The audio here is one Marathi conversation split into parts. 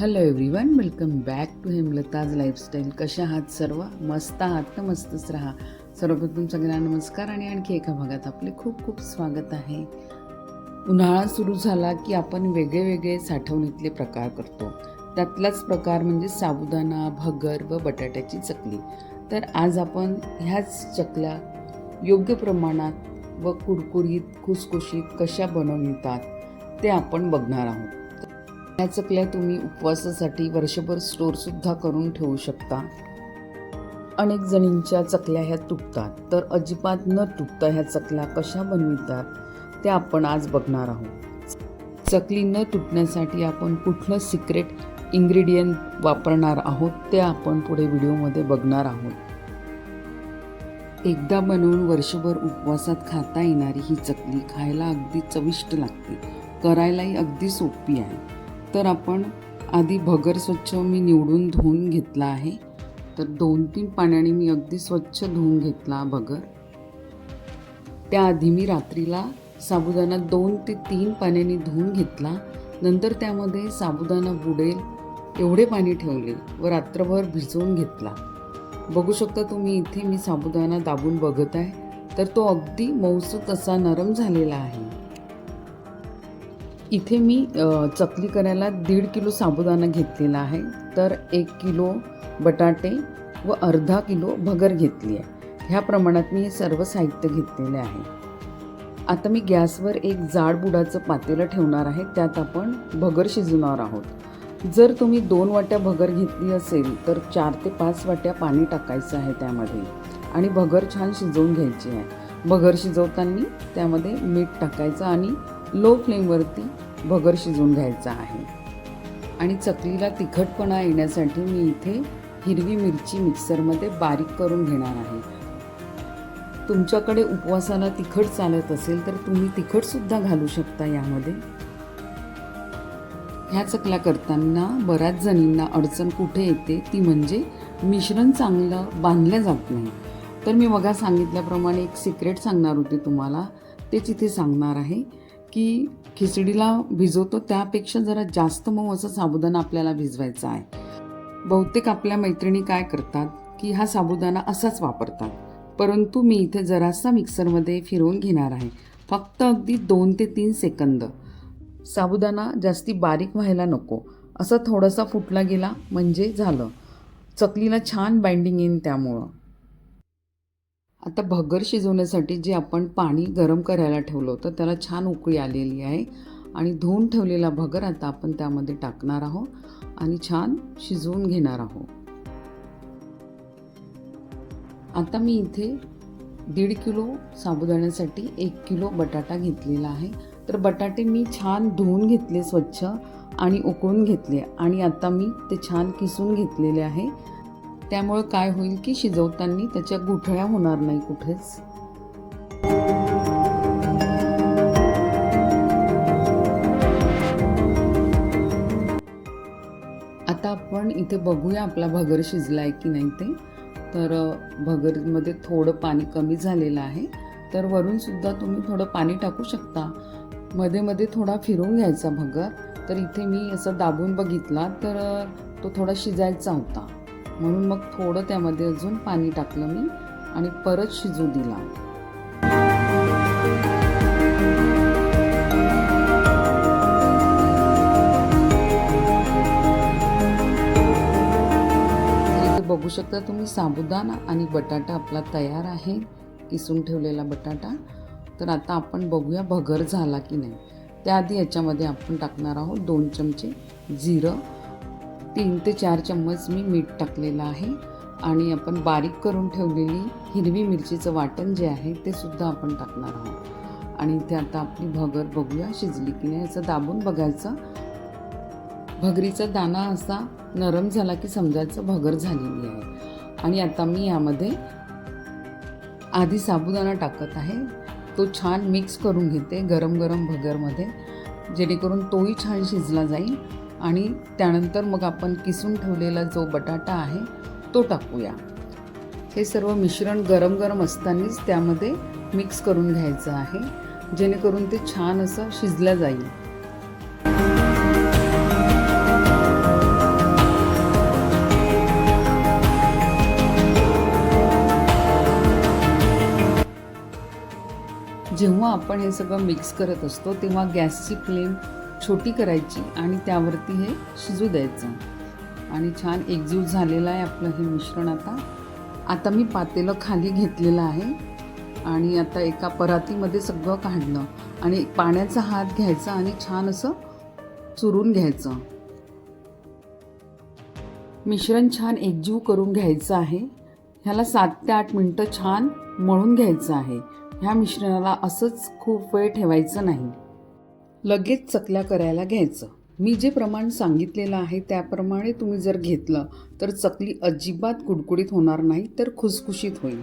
Hello everyone welcome back to Hemlata's lifestyle कशा आहात सर्व? मस्त आहात तर मस्तच राहा. सर्वप्रथम सगळ्यांना नमस्कार आणि आणखी एका भागात आपले खूप खूप स्वागत आहे. उन्हाळा सुरू झाला की आपण वेगळे वेगळे साठवणीतले प्रकार करतो. त्यातलाच प्रकार म्हणजे साबुदाणा भगर व बटाट्याची चकली. तर आज आपण ह्याच चकल्या योग्य प्रमाणात व कुरकुरीत खुसखुशीत कशा बनवतात ते आपण बघणार आहोत. या चकल्या तुम्ही उपवासासाठी वर्षभर स्टोअरसुद्धा करून ठेवू शकता. अनेक जणींच्या चकल्या ह्या तुटतात. तर अजिबात न तुटता ह्या चकल्या कशा बनवितात ते आपण आज बघणार आहोत. चकली न तुटण्यासाठी आपण कुठलं सिक्रेट इन्ग्रेडियंट वापरणार आहोत ते आपण पुढे व्हिडिओमध्ये बघणार आहोत. एकदा बनवून वर्षभर उपवासात खाता येणारी ही चकली खायला अगदी चविष्ट लागते. करायलाही अगदी सोपी आहे. तर आपण आधी भगर स्वच्छ मी निवडून धुवून घेतला आहे. तर दोन तीन पाण्याने मी अगदी स्वच्छ धुवून घेतला भगर. त्याआधी मी रात्रीला साबुदाणा दोन ते तीन पाण्याने धुवून घेतला. नंतर त्यामध्ये साबुदाणा बुडेल एवढे पाणी ठेवले व रात्रभर भिजवून घेतला. बघू शकता तुम्ही इथे मी साबुदाणा दाबून बघत आहे. तर तो अगदी मऊसूत असा नरम झालेला आहे. इथे मी चकली करायला दीड किलो साबुदाणा घेतलेला आहे. तर एक किलो बटाटे व अर्धा किलो भगर घेतली आहे. ह्या प्रमाणात मी हे सर्व साहित्य घेतलेले आहे. आता मी गॅसवर एक जाड बुडाचं पातेलं ठेवणार आहे. त्यात आपण भगर शिजवणार आहोत. जर तुम्ही दोन वाट्या भगर घेतली असेल तर चार ते पाच वाट्या पाणी टाकायचं आहे त्यामध्ये. आणि भगर छान शिजवून घ्यायची आहे. भगर शिजवताना त्यामध्ये मीठ टाकायचं आणि लो फ्लेमवरती भगर शिजवून घ्यायचा आहे. आणि चकलीला तिखटपणा येण्यासाठी मी इथे हिरवी मिरची मिक्सरमध्ये बारीक करून घेणार आहे. तुमच्याकडे उपवासाला तिखट चालत असेल तर तुम्ही तिखटसुद्धा घालू शकता यामध्ये. ह्या चकल्या करताना बऱ्याच जणींना अडचण कुठे येते ती म्हणजे मिश्रण चांगलं बांधलं जात नाही. तर मी बघा सांगितल्याप्रमाणे एक सिक्रेट सांगणार होते तुम्हाला. तेच इथे सांगणार आहे. की खिचडीला भिजवतो त्यापेक्षा जरा जास्त मऊ असं साबुदाणा आपल्याला भिजवायचा आहे. बहुतेक आपल्या मैत्रिणी काय करतात की हा साबुदाणा असाच वापरतात. परंतु मी इथे जरासा मिक्सरमध्ये फिरवून घेणार आहे. फक्त अगदी दोन ते तीन सेकंद. साबुदाणा जास्ती बारीक व्हायला नको. असं थोडासा फुटला गेला म्हणजे झालं. चकलीला छान बाइंडिंग येईन त्यामुळं. आता भगर शिजवण्यासाठी जे आपण पाणी गरम करायला ठेवलं होतं त्याला छान उकळी आलेली आहे. आणि धुवून ठेवलेला भगर आता आपण त्यामध्ये टाकणार आहोत आणि छान शिजवून घेणार आहोत. आता मी इथे दीड किलो साबुदाण्यासाठी एक किलो बटाटा घेतलेला आहे. तर बटाटे मी छान धुवून घेतले स्वच्छ आणि उकळून घेतले. आणि आता मी ते छान किसून घेतलेले आहे. त्यामुळं काय होईल की शिजवताना त्याच्या गुठळ्या होणार नाही कुठेच. आता आपण इथे बघूया आपला भगर शिजला आहे की नाही ते. तर भगरमध्ये थोडं पाणी कमी झालेलं आहे. तर वरून सुद्धा तुम्ही थोडं पाणी टाकू शकता. मध्ये मध्ये थोडा फिरून घ्यायचा भगर. तर इथे मी असं दाबून बघितला तर तो थोडा शिजायचा होता. म्हणून मग थोडं त्यामध्ये अजून पाणी टाकलं मी आणि परत शिजू दिला. बघू शकता तुम्ही साबुदाणा आणि बटाटा आपला तयार आहे किसून ठेवलेला बटाटा. तर आता आपण बघूया भगर झाला की नाही. त्याआधी याच्यामध्ये आपण टाकणार आहोत दोन चमचे जिरं तीन ते चार चम्मच मी मीठ टाकलेलं आहे आणि आपण बारीक करून ठेवलेली हिरवी मिरचीचं वाटण जे आहे ते सुद्धा आपण टाकणार आहोत. आणि इथे आता आपली भगर बघूया शिजली की नाही असं दाबून बघायचं. भगरीचा दाणा असा नरम झाला की समजायचं भगर झालेली आहे. आणि आता मी यामध्ये आधी साबुदाणा टाकत आहे. तो छान मिक्स करून घेते गरम गरम भगरमध्ये जेणेकरून तोही छान शिजला जाईल. आणि त्यानंतर मग आपण किसून ठेवलेला जो बटाटा आहे तो टाकूया. हे सर्व मिश्रण गरम गरम असतानाच त्यामध्ये मिक्स करून घ्यायचं आहे जेणेकरून ते छान असं शिजलं जाईल. जेव्हा आपण हे सगळं मिक्स करत असतो तेव्हा गॅसची फ्लेम छोटी करायची आणि त्यावरती हे शिजू द्यायचं. आणि छान एकजूट झालेलं आहे आपलं हे मिश्रण आता. आता मी पातेलं खाली घेतलेलं आहे आणि आता एका परातीमध्ये सगळं काढलं. आणि पाण्याचा हात घ्यायचा आणि छान असं चुरून घ्यायचं. मिश्रण छान एकजीव करून घ्यायचं आहे. ह्याला सात ते आठ मिनटं छान मळून घ्यायचं आहे. ह्या मिश्रणाला असंच खूप वेळ ठेवायचं नाही. लगेच चकल्या करायला घ्यायचं. मी जे प्रमाण सांगितलेलं आहे त्याप्रमाणे तुम्ही जर घेतलं तर चकली अजिबात कुडकुडीत होणार नाही तर खुसखुशीत होईल.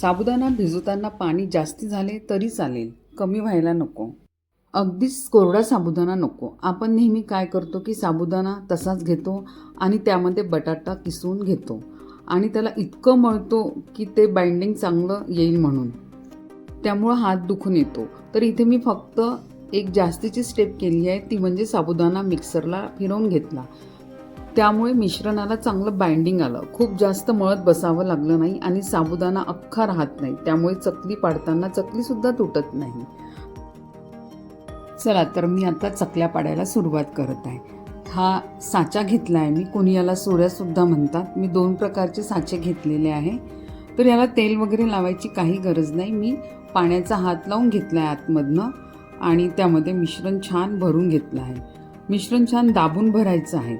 साबुदाणा भिजवताना पाणी जास्ती झाले तरी चालेल कमी व्हायला नको. अगदीच कोरडा साबुदाणा नको. आपण नेहमी काय करतो की साबुदाणा तसाच घेतो आणि त्यामध्ये बटाटा किसून घेतो. आणि त्याला इतकं मळतो की ते बाइंडिंग चांगलं येईल म्हणून. त्यामुळं हात दुखून येतो. तर इथे मी फक्त एक जास्तीची स्टेप केली आहे ती म्हणजे साबुदाणा मिक्सरला फिरवून घेतला. त्यामुळे मिश्रणाला चांगलं बाइंडिंग आलं. खूप जास्त मळत बसावं लागलं नाही आणि साबुदाणा अख्खा राहत नाही. त्यामुळे चकली पाडताना चकलीसुद्धा तुटत नाही. चला तर मी आता चकल्या पाडायला सुरुवात करत आहे. हा साचा घेतला आहे मी. कोणी याला सोऱ्यासुद्धा म्हणतात. मी दोन प्रकारचे साचे घेतलेले आहे. तर याला तेल वगैरे लावायची काही गरज नाही. मी पाण्याचा हात लावून घेतला आहे आतमधनं. आणि त्यामध्ये मिश्रण छान भरून घेतलं आहे. मिश्रण छान दाबून भरायचं आहे.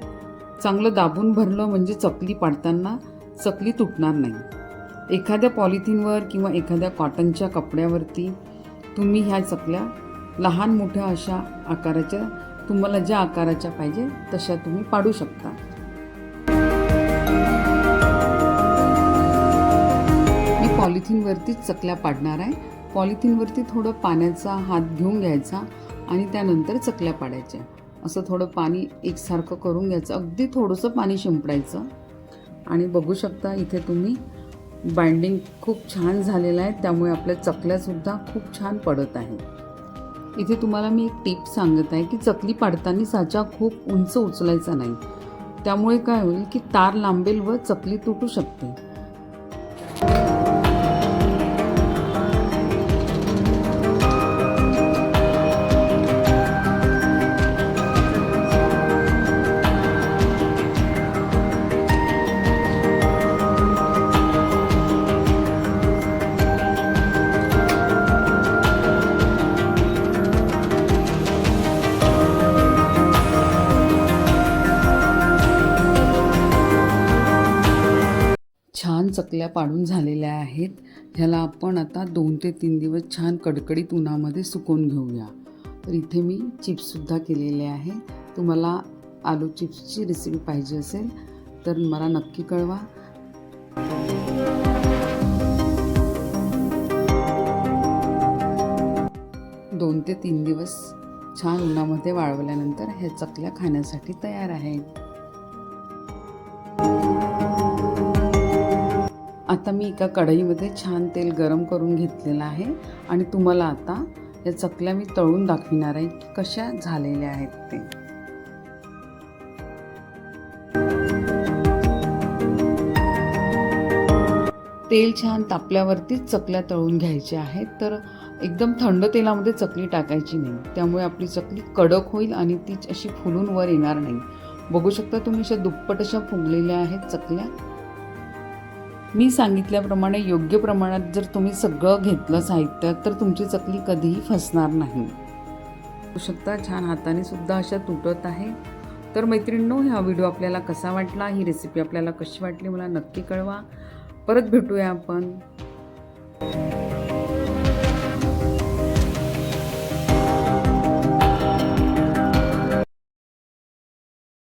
चांगलं दाबून भरलं म्हणजे चकली पाडताना चकली तुटणार नाही. एखाद्या पॉलिथिनवर किंवा एखाद्या कॉटनच्या कपड्यावरती तुम्ही ह्या चकल्या लहान मोठ्या अशा आकाराच्या तुम्हाला ज्या आकाराच्या पाहिजे तशा तुम्ही पाडू शकता. मी पॉलिथिनवरतीच चकल्या पाडणार आहे. पॉलिथिनवरती थोडं पाण्याचा हात घेऊन घ्यायचा आणि त्यानंतर चकल्या पाडायच्या. असं थोडं पाणी एकसारखं करून घ्यायचं. अगदी थोडंसं पाणी शिंपडायचं. आणि बघू शकता इथे तुम्ही बाइंडिंग खूप छान झालेलं आहे. त्यामुळे आपल्या चकल्यासुद्धा खूप छान पडत आहे इथे तुम्हाला मी एक टीप सांगत आहे की चकली पाडताना साचा खूप उंच उचलायचा नाही. त्यामुळे काय होईल की तार लांबेल व चकली तुटू शकते. चकल्या पाडून झालेल्या आहेत. ह्याला आपण आता दोन ते तीन दिवस छान कडकडीत उन्हामध्ये सुकवून घेऊया. तर इथे मी चिप्ससुद्धा केलेले आहे तुम्हाला आलू चिप्सची रेसिपी पाहिजे असेल तर मला नक्की कळवा. दोन ते तीन दिवस छान उन्हामध्ये वाळवल्यानंतर ह्या चकल्या खाण्यासाठी तयार आहेत आता मी एका कढईमध्ये छान तेल गरम करून घेतलेलं आहे आणि तुम्हाला आता या चकल्या मी तळून दाखविणार आहे की कशा झालेल्या आहेत ते. तेल छान तापल्यावरतीच चकल्या तळून घ्यायच्या आहेत तर एकदम थंड तेलामध्ये चकली टाकायची नाही. त्यामुळे आपली चकली कडक होईल आणि ती अशी फुलून वर येणार नाही. बघू शकता तुम्ही अशा दुप्पट अशा फुगलेल्या आहेत चकल्या. मी सांगितल्याप्रमाणे योग्य प्रमाणात जर तुम्ही सगळं घेतलं साहित्य तर तुमची चकली कधीही फसणार नाही. शकता छान हाताने सुद्धा अशा तुटत आहे. तर मैत्रिणींनो हा व्हिडिओ आपल्याला कसा वाटला? ही रेसिपी आपल्याला कशी वाटली? मला नक्की कळवा. परत भेटूया आपण.